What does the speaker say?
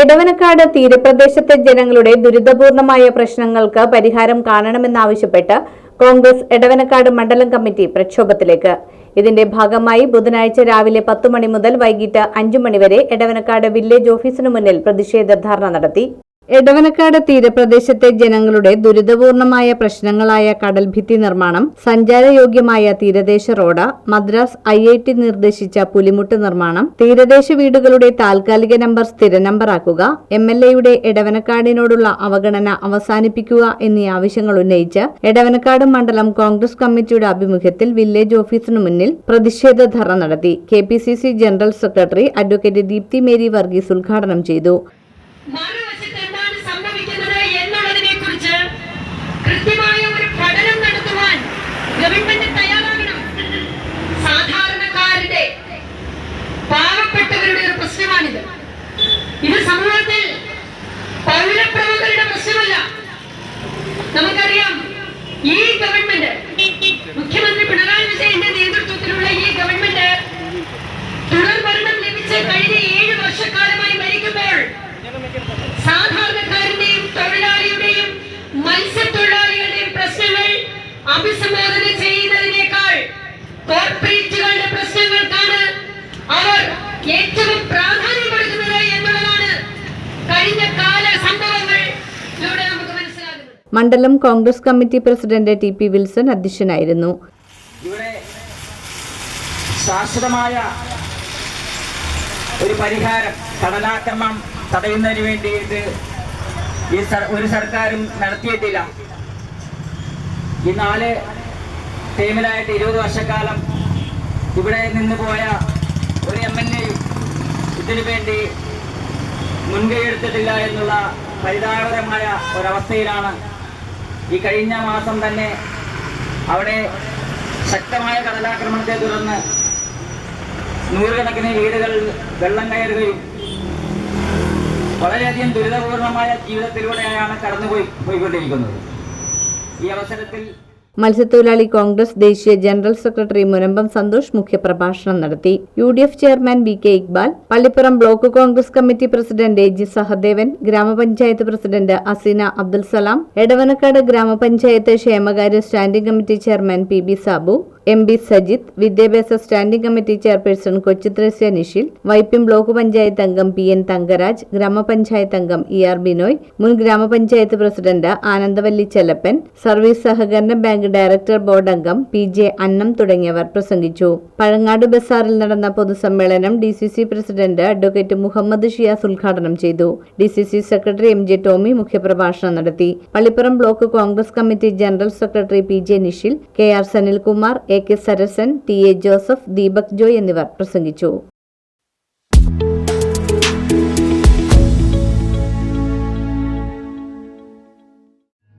എടവനക്കാട് തീരപ്രദേശത്തെ ജനങ്ങളുടെ ദുരിതപൂർണമായ പ്രശ്നങ്ങൾക്ക് പരിഹാരം കാണണമെന്നാവശ്യപ്പെട്ട് കോൺഗ്രസ് എടവനക്കാട് മണ്ഡലം കമ്മിറ്റി പ്രക്ഷോഭത്തിലേക്ക്. ഇതിന്റെ ഭാഗമായി ബുധനാഴ്ച രാവിലെ പത്ത് മണി മുതൽ വൈകിട്ട് അഞ്ചു മണിവരെ എടവനക്കാട് വില്ലേജ് ഓഫീസിനു മുന്നിൽ പ്രതിഷേധ ധർണ നടത്തി. എടവനക്കാട് തീരപ്രദേശത്തെ ജനങ്ങളുടെ ദുരിതപൂർണമായ പ്രശ്നങ്ങളായ കടൽഭിത്തി നിർമ്മാണം സഞ്ചാരയോഗ്യമായ തീരദേശ road Madras I I T നിർദ്ദേശിച്ച പുലിമുട്ട് നിർമ്മാണം തീരദേശ വീടുകളുടെ താൽക്കാലിക നമ്പർ സ്ഥിര നമ്പറാക്കുക എം എൽ എയുടെ എടവനക്കാടിനോടുള്ള അവഗണന അവസാനിപ്പിക്കുക എന്നീ ആവശ്യങ്ങൾ ഉന്നയിച്ച് എടവനക്കാട് മണ്ഡലം കോൺഗ്രസ് കമ്മിറ്റിയുടെ ആഭിമുഖ്യത്തിൽ വില്ലേജ് ഓഫീസിനു മുന്നിൽ പ്രതിഷേധ ധർണ നടത്തി. K general secretary advocate Deepthi Mary Varghese ഉദ്ഘാടനം ചെയ്തു. അഭിസംബോധന ചെയ്യുന്നതിനേക്കാൾ കോർപ്പറേറ്റുകളുടെ പ്രശ്നങ്ങൾക്കാണ് അവർ ഏറ്റവും പ്രാധാന്യം കൊടുക്കുന്നത് എന്നുള്ളതാണ് കഴിഞ്ഞ കാല സംഭവങ്ങളിലൂടെ നമുക്ക് മനസ്സിലാകുന്നത്. മണ്ഡലം Congress committee president T P Wilson അധ്യക്ഷനായിരുന്നു. ഇവിടെ ശാശ്വതമായ ഒരു പരിഹാരം കടലാക്രമം തടയുന്നതിന് വേണ്ടിയിട്ട് ഈ ഒരു സർക്കാരും നടത്തിയിട്ടില്ല. ഈ നാല് ടീമിലായിട്ട് ഇരുപത് വർഷക്കാലം ഇവിടെ നിന്ന് പോയ ഒരു എം എൽ എയും ഇതിനു വേണ്ടി മുൻകൈ എടുത്തിട്ടില്ല എന്നുള്ള പരിതാപകരമായ ഒരവസ്ഥയിലാണ് ഈ കഴിഞ്ഞ മാസം തന്നെ അവിടെ ശക്തമായ കടലാക്രമണത്തെ തുടർന്ന് നൂറുകണക്കിന് വീടുകൾ വെള്ളം കയറുകയും വളരെയധികം ദുരിതപൂർണമായ ജീവിതത്തിലൂടെയാണ് കടന്നുപോയി പോയിക്കൊണ്ടിരിക്കുന്നത്. മത്സ്യത്തൊഴിലാളി കോൺഗ്രസ് ദേശീയ ജനറൽ സെക്രട്ടറി മുനമ്പം സന്തോഷ് മുഖ്യപ്രഭാഷണം നടത്തി. U D F chairman V K Iqbal Pallippuram block Congress committee president A G Sahadevan ഗ്രാമപഞ്ചായത്ത് പ്രസിഡന്റ് അസീന അബ്ദുൽ സലാം എടവനക്കാട് ഗ്രാമപഞ്ചായത്ത് ക്ഷേമകാര്യ standing committee chairman P B Sabu M B Sajith വിദ്യാഭ്യാസ standing committee chairperson Kochithresia Nishil Vypin block panchayat അംഗം P N Thangaraj ഗ്രാമപഞ്ചായത്ത് അംഗം E R Binoy മുൻ ഗ്രാമപഞ്ചായത്ത് president Anandavalli Chelappan service സഹകരണ ബാങ്ക് ഡയറക്ടർ ബോർഡ് അംഗം പി ജെ അന്നം തുടങ്ങിയവർ പ്രസംഗിച്ചു. പഴങ്ങാട് ബസാറിൽ നടന്ന പൊതുസമ്മേളനം D C C president advocate Muhammad Shiyas ഉദ്ഘാടനം ചെയ്തു. D C C secretary M J Tomy മുഖ്യപ്രഭാഷണം നടത്തി. Pallippuram block Congress committee general secretary P J Nishil K R Sanilkumar K Sarasan T A Joseph Deepak Joy എന്നിവർ പ്രസംഗിച്ചു.